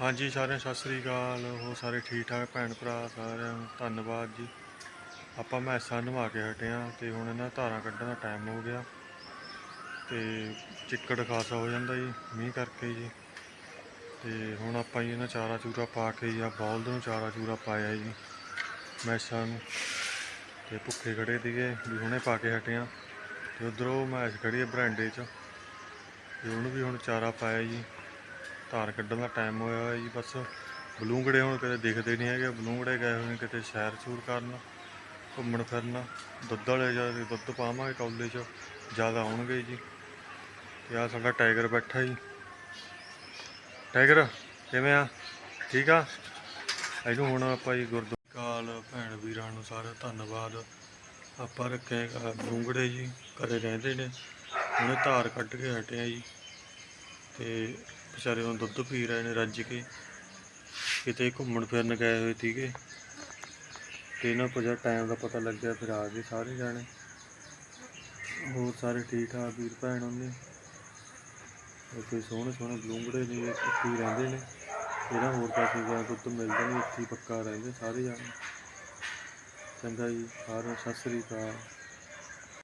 ਹਾਂਜੀ, ਸਾਰਿਆਂ ਸਤਿ ਸ੍ਰੀ ਅਕਾਲ। ਹੋ ਸਾਰੇ ਠੀਕ ਠਾਕ ਭੈਣ ਭਰਾ ਸਾਰਿਆਂ ਨੂੰ ਧੰਨਵਾਦ ਜੀ। ਆਪਾਂ ਮੈਸਾਂ ਨਵਾ ਕੇ ਹਟੇ ਹਾਂ ਤੇ ਹੁਣ ਇਹਨਾਂ ਧਾਰਾਂ ਕੱਢਣ ਦਾ ਟਾਈਮ ਹੋ ਗਿਆ ਤੇ ਚਿੱਕੜ ਖਾਸਾ ਹੋ ਜਾਂਦਾ ਜੀ, ਮੀਂਹ ਕਰਕੇ ਜੀ। ਤੇ ਹੁਣ ਆਪਾਂ ਜੀ ਇਹਨਾਂ ਚਾਰਾ ਚੂਰਾ ਪਾ ਕੇ ਜਾਂ ਬਲਦ ਨੂੰ ਚਾਰਾ ਚੂਰਾ ਪਾਇਆ ਜੀ ਮੈਸਾਂ ਨੂੰ। ਤੇ ਭੁੱਖੇ ਖੜੇ ਸੀਗੇ ਵੀ ਹੁਣੇ ਪਾ ਕੇ ਹਟੇ ਹਾਂ ਤੇ ਉਧਰੋਂ ਮੈਸ ਖੜੀ ਹੈ ਬਰਾਂਡੇ 'ਚ ਤੇ ਉਹਨੂੰ ਵੀ ਹੁਣ ਚਾਰਾ ਪਾਇਆ ਜੀ। ਧਾਰ ਕੱਢਣ ਦਾ ਟਾਈਮ ਹੋਇਆ ਹੋਇਆ ਜੀ, ਬਸ ਬਲੂੰਗੜੇ ਹੁਣ ਕਦੇ ਦਿਖਦੇ ਨਹੀਂ ਹੈਗੇ, ਬਲੂੰਗੜੇ ਗਏ ਹੋਏ ਨੇ ਕਿਤੇ ਸੈਰ ਸੂਰ ਕਰਨ, ਘੁੰਮਣ ਫਿਰਨ, ਦੁੱਧ ਵਾਲੇ ਜਾਂ ਦੁੱਧ ਪਾਵਾਂਗੇ ਕੌਲੇ 'ਚ, ਜ਼ਿਆਦਾ ਆਉਣਗੇ ਜੀ। ਤੇ ਆ ਸਾਡਾ ਟਾਈਗਰ ਬੈਠਾ ਜੀ। ਟਾਈਗਰ, ਕਿਵੇਂ ਆ? ਠੀਕ ਆ? ਇਹਨੂੰ ਹੁਣ ਆਪਾਂ ਜੀ ਗੁਰਦੁਆਰਾ ਭੈਣ ਵੀਰਾਂ ਨੂੰ ਸਾਰਾ ਧੰਨਵਾਦ। ਆਪਾਂ ਰੱਖੇ ਬਲੂੰਗੜੇ ਜੀ, ਘਰੇ ਰਹਿੰਦੇ ਨੇ। ਉਹਨੇ ਧਾਰ ਕੱਢ ਕੇ ਹਟਿਆ ਜੀ। ਤੇ ਵਿਚਾਰੇ ਹੁਣ ਦੁੱਧ ਪੀ ਰਹੇ ਨੇ ਰੱਜ ਕੇ, ਕਿਤੇ ਘੁੰਮਣ ਫਿਰਨ ਗਏ ਹੋਏ ਸੀਗੇ। ਤੇ ਇਹਨਾਂ ਕੋਲ ਟਾਈਮ ਦਾ ਪਤਾ ਲੱਗਿਆ, ਫਿਰ ਆ ਗਏ ਸਾਰੇ ਜਾਣੇ। ਹੋਰ ਸਾਰੇ ਠੀਕ ਠਾਕ, ਵੀਰ ਭੈਣ ਉਹਨੇ। ਇੱਥੇ ਸੋਹਣੇ ਸੋਹਣੇ ਬਲੂੰਗੜੇ ਨੇ ਇਹ ਇੱਥੇ ਰਹਿੰਦੇ ਨੇ। ਜਿਹੜਾ ਹੋਰ ਪਾਸੇ ਗਿਆ ਦੁੱਧ ਮਿਲਦਾ ਨਹੀਂ ਇੱਥੇ ਹੀ ਪੱਕਾ ਰਹਿੰਦੇ ਸਾਰੇ ਜਾਣੇ। ਚੰਗਾ ਜੀ, ਸਾਰਿਆਂ ਨੂੰ ਸਤਿ ਸ੍ਰੀ ਅਕਾਲ।